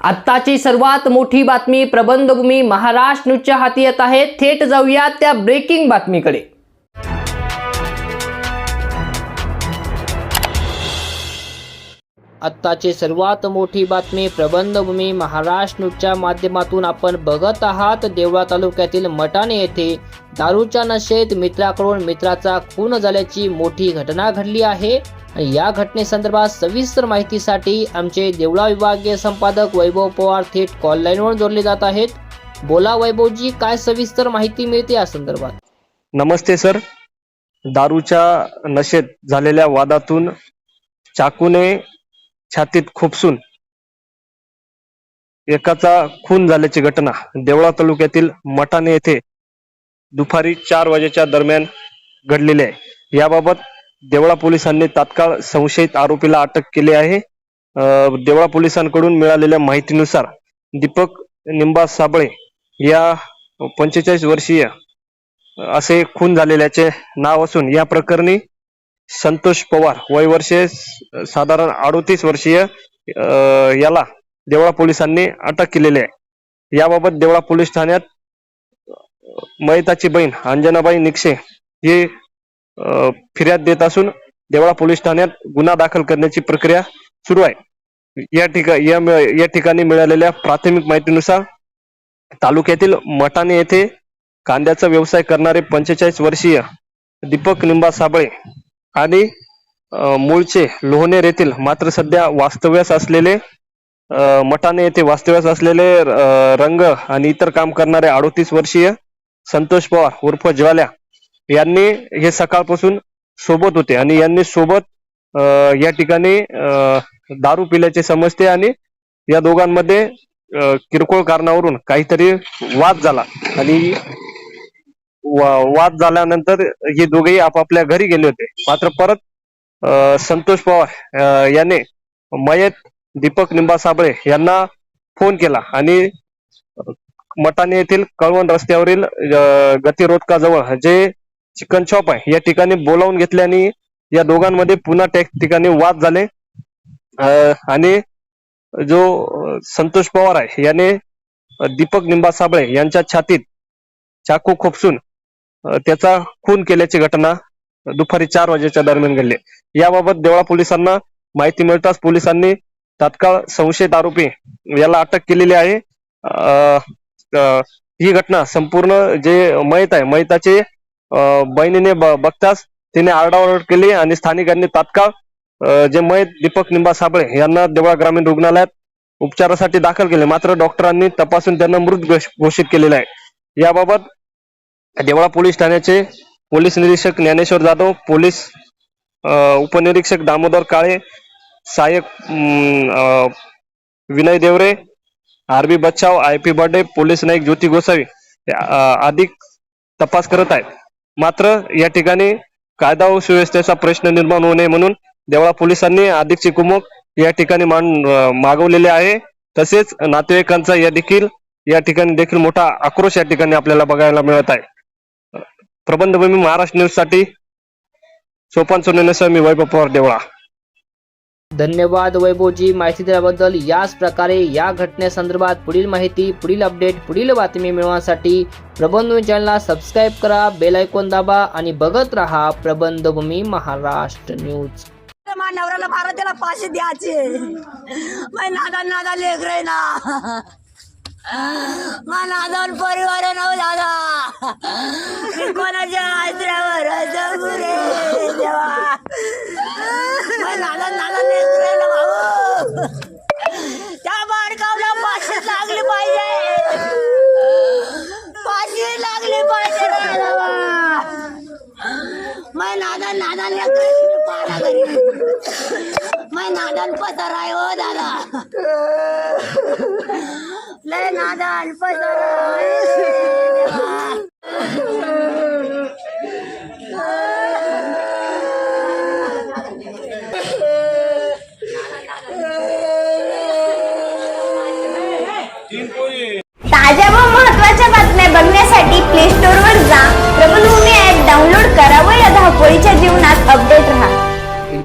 आत्ताची सर्वात मोठी बातमी प्रबंधभूमी महाराष्ट्र न्यूजच्या हाती येत आहे. थेट जाऊया त्या ब्रेकिंग बातमीकडे. आत्ताची सर्वात मोठी बातमी प्रबंधभूमी महाराष्ट्र न्यूजच्या माध्यमातून आपण बघत आहात. देवळा तालुक्यातील मटाणे येथे दारूच्या नशेत मित्राकडून मित्राचा खून झाल्याची मोठी घटना घडली आहे. या घटनेसंदर्भात सविस्तर माहितीसाठी आमचे देवळा विभागीय संपादक वैभव पवार थेट कॉल लाईनवर जोडले जात आहेत. बोला वैभवजी काय सविस्तर माहिती मिळते या संदर्भात? नमस्ते सर. दारूच्या नशेत झालेल्या वादातून चाकूने छातीत खुपसून एकाचा खून झाल्याची घटना देवळा तालुक्यातील मटाणे येथे दुपारी चार वाजेच्या दरम्यान घडलेली आहे. याबाबत देवळा पोलिसांनी तात्काळ संशयित आरोपीला अटक केली आहे. देवळा पोलिसांकडून मिळालेल्या माहितीनुसार दीपक निंबा साबळे या पंचेचाळीस वर्षीय असे खून झालेल्याचे नाव असून या प्रकरणी संतोष पवार. वय वर्षे साधारण अडोतीस वर्षीय याला देवळा पोलिसांनी अटक केलेली आहे. याबाबत देवळा पोलीस ठाण्यात मयताची बहीण अंजनाबाई निक्षे ही फिर्याद देत असून देवळा पोलीस ठाण्यात गुन्हा दाखल करण्याची प्रक्रिया सुरू आहे. या ठिका या या ठिकाणी मिळालेल्या प्राथमिक माहितीनुसार तालुक्यातील मटाणे येथे कांद्याचा व्यवसाय करणारे पंचेचाळीस वर्षीय दीपक निंबा साबळे आणि मूळचे लोहनेर येथील मात्र सध्या वास्तव्यास असलेले मठाने येथे वास्तव्यास असलेले रंग आणि इतर काम करणारे अडोतीस वर्षीय संतोष पवार उर्फ ज्वाल्या यांनी हे सकाळपासून सोबत होते आणि यांनी सोबत या ठिकाणी दारू पिल्याचे समजते आणि या दोघांमध्ये किरकोळ कारणावरून काहीतरी वाद झाला आणि वाद झाल्यानंतर हे दोघेही आपापल्या घरी गेले होते. मात्र परत संतोष पवार याने मयत दीपक निंबा साबळे यांना फोन केला आणि मटाणे येथील कळवण रस्त्यावरील गतिरोधकाजवळ जे चिकन शॉप आहे या ठिकाणी बोलावून घेतल्याने या दोघांमध्ये पुन्हा त्या ठिकाणी वाद झाले. आणि जो संतोष पवार आहे याने दीपक निंबा साबळे यांच्या छातीत चाकू खोपसून त्याचा खून केल्याची घटना दुपारी चार वाजेच्या दरम्यान घडली. याबाबत देवळा पोलिसांना माहिती मिळताच पोलिसांनी तात्काळ संशयित आरोपी याला अटक केलेली आहे. ही घटना संपूर्ण जे मयत आहे मयताचे बहिणीने ब- बघताच तिने आरडाओरड केली आणि स्थानिकांनी तात्काळ जे मयत दीपक निंबा साबळे यांना देवळा ग्रामीण रुग्णालयात उपचारासाठी दाखल केले. मात्र डॉक्टरांनी तपासून त्यांना मृत घोष- घोषित केलेला आहे. याबाबत देवळा पोलीस ठाण्याचे पोलीस निरीक्षक ज्ञानेश्वर जाधव पोलीस उपनिरीक्षक दामोदर काळे सहाय्यक अ, Vinay Deore RB Bachhav I P Barde police Naik Jyoti Gosavi अधिक तपास करत आहेत. मात्र या ठिकाणी कायदा व सुव्यवस्थेचा प्रश्न निर्माण होऊ नये म्हणून देवळा पोलिसांनी अधिकची कुमक या ठिकाणी मान मागवलेले आहे. तसेच नातेवाईकांचा या देखील या ठिकाणी देखील मोठा आक्रोश या ठिकाणी आपल्याला बघायला मिळत आहे. प्रबंधभूमी महाराष्ट्र न्यूजसाठी सोपान सोनेसह मी वैभव पवार देवळा. धन्यवाद वैभवजी माहिती दिल्याबद्दल. याच प्रकारे या घटनेसंदर्भात पुढील माहिती पुढील अपडेट पुढील बातमी मिळवण्यासाठी प्रबंधभूमी चॅनलला सबस्क्राईब करा बेल ऐकून दाबा आणि बघत रहा प्रबंधभूमी महाराष्ट्र न्यूज. माझ्या नवऱ्याला बारा त्याला पाचशे द्यायचे. नादा नादा लेकर ना. मला दोन परिवार नव दादा. कोणाच्या आश्रयावर जगू रे देवा. नादा नादा लेकर भाऊ. त्या बारकावला पाचशे लागली पाहिजे. पाचशे लागली पाहिजे रे देवा. नादा नादान नादान लेकर पाला घरी. मैं नादान पसार आहे हो दादा। लय नादान पसार आहे हो, ताज्या व महत्त्वाच्या बातम्या बघण्यासाठी प्ले स्टोर वर जा. प्रबलभूमी ऍप डाउनलोड करा व या धावपळीच्या जीवनात अपडेट राहा.